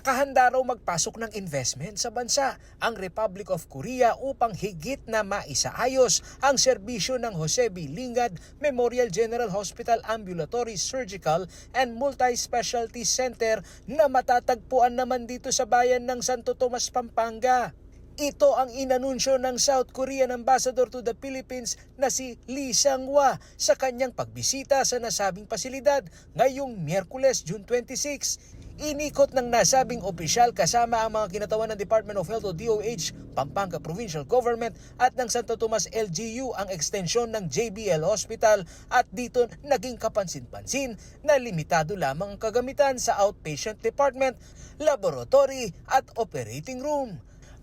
Nakahanda raw magpasok ng investment sa bansa ang Republic of Korea upang higit na maisaayos ang serbisyo ng Jose B. Lingad Memorial General Hospital Ambulatory Surgical and Multi-Specialty Center na matatagpuan naman dito sa bayan ng Santo Tomas, Pampanga. Ito ang inanunsyo ng South Korean Ambassador to the Philippines na si Lee Sang-hwa sa kanyang pagbisita sa nasabing pasilidad ngayong Miyerkules, June 26. Inikot ng nasabing opisyal kasama ang mga kinatawan ng Department of Health o DOH, Pampanga Provincial Government at ng Santo Tomas LGU ang ekstensyon ng JBL Hospital at dito naging kapansin-pansin na limitado lamang ang kagamitan sa outpatient department, laboratory at operating room.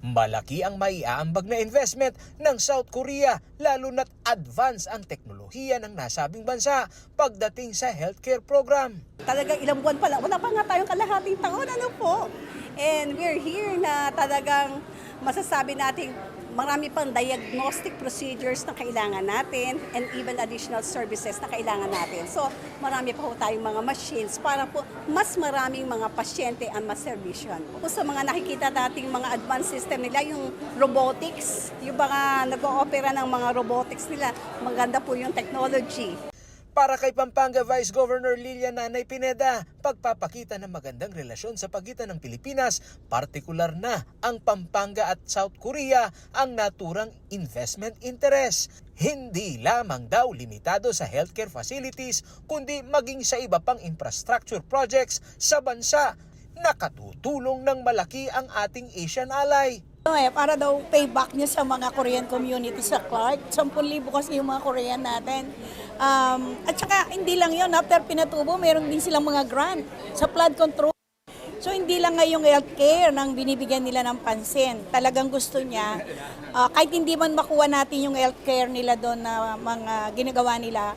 Malaki ang maiaambag na investment ng South Korea lalo na't advance ang teknolohiya ng nasabing bansa pagdating sa healthcare program. Talagang ilang buwan pa lang, wala pa nga tayong kalahating taon, ano po. And we're here na talagang masasabi natin marami pang diagnostic procedures na kailangan natin and even additional services na kailangan natin. So, marami pa po tayong mga machines para po mas maraming mga pasyente ang maservisyon. Kung sa mga nakikita nating mga advanced system nila, yung robotics, yung mga nag-oopera ng mga robotics nila, maganda po yung technology. Para kay Pampanga Vice Governor Lilian Nanay Pineda, pagpapakita ng magandang relasyon sa pagitan ng Pilipinas, partikular na ang Pampanga at South Korea ang naturang investment interest. Hindi lamang daw limitado sa healthcare facilities, kundi maging sa iba pang infrastructure projects sa bansa. Nakatutulong ng malaki ang ating Asian ally. Eh, para daw payback niya sa mga Korean community sa Clark. 10,000 kasi yung mga Korean natin. Um, at saka hindi lang yun, after pinatubo, meron din silang mga grant sa flood control. So hindi lang nga yung healthcare nang binibigyan nila ng pansin. Talagang gusto niya, ah, kahit hindi man makuha natin yung healthcare nila doon na mga ginagawa nila,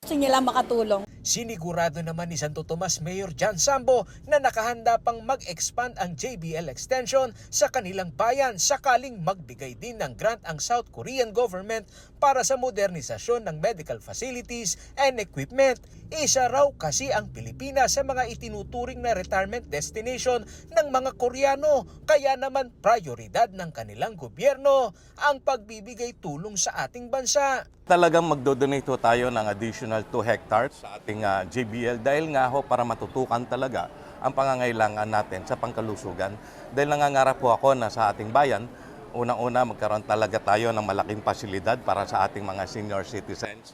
gusto niya lang makatulong. Sinigurado naman ni Santo Tomas Mayor John Sambo na nakahanda pang mag-expand ang JBL extension sa kanilang bayan sakaling magbigay din ng grant ang South Korean government para sa modernisasyon ng medical facilities and equipment. Isa raw kasi ang Pilipinas sa mga itinuturing na retirement destination ng mga Koreano kaya naman prioridad ng kanilang gobyerno ang pagbibigay tulong sa ating bansa. Talagang magdodonate tayo ng additional 2 hectares sa ating ah, JBL dahil nga ho para matutukan talaga ang pangangailangan natin sa pangkalusugan. Dahil nangangarap po ako na sa ating bayan, unang-una magkaroon talaga tayo ng malaking pasilidad para sa ating mga senior citizens.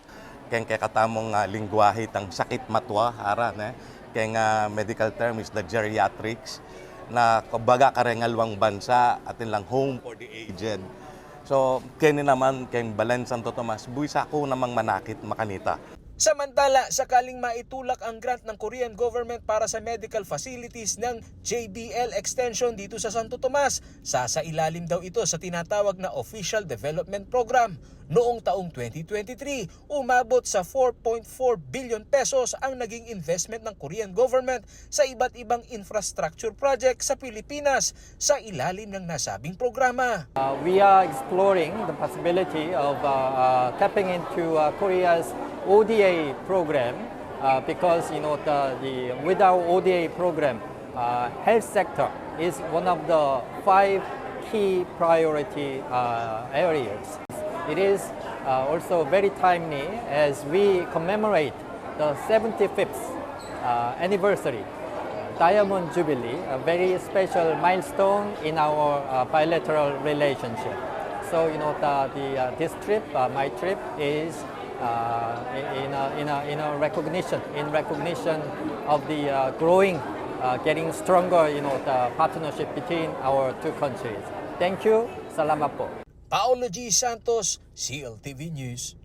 Kaya kaya katamong uh, lingwahe tang sakit matwa, aran eh. Kaya nga medical term is the geriatrics na kumbaga karengalwang bansa atin lang home for the aged. So, kaya naman kay Balen Santo Tomas, buwisa ako namang manakit makanita. Samantala, sakaling maitulak ang grant ng Korean government para sa medical facilities ng JBL extension dito sa Santo Tomas, sasailalim daw ito sa tinatawag na Official Development Program. Noong taong 2023, umabot sa 4.4 billion pesos ang naging investment ng Korean government sa iba't ibang infrastructure project sa Pilipinas sa ilalim ng nasabing programa. Uh, we are exploring the possibility of uh, uh, tapping into uh, Korea's ODA program uh, because you know the, the with our ODA program, uh, health sector is one of the five key priority uh, areas. It is uh, also very timely as we commemorate the 75th uh, anniversary Diamond Jubilee, a very special milestone in our uh, bilateral relationship. So, you know, the, the, uh, this trip, uh, my trip, is uh, in, a, in, a, in a recognition, in recognition of the uh, growing, uh, getting stronger, you know, the partnership between our two countries. Thank you. Salamat po. Paolo G. Santos, CLTV News.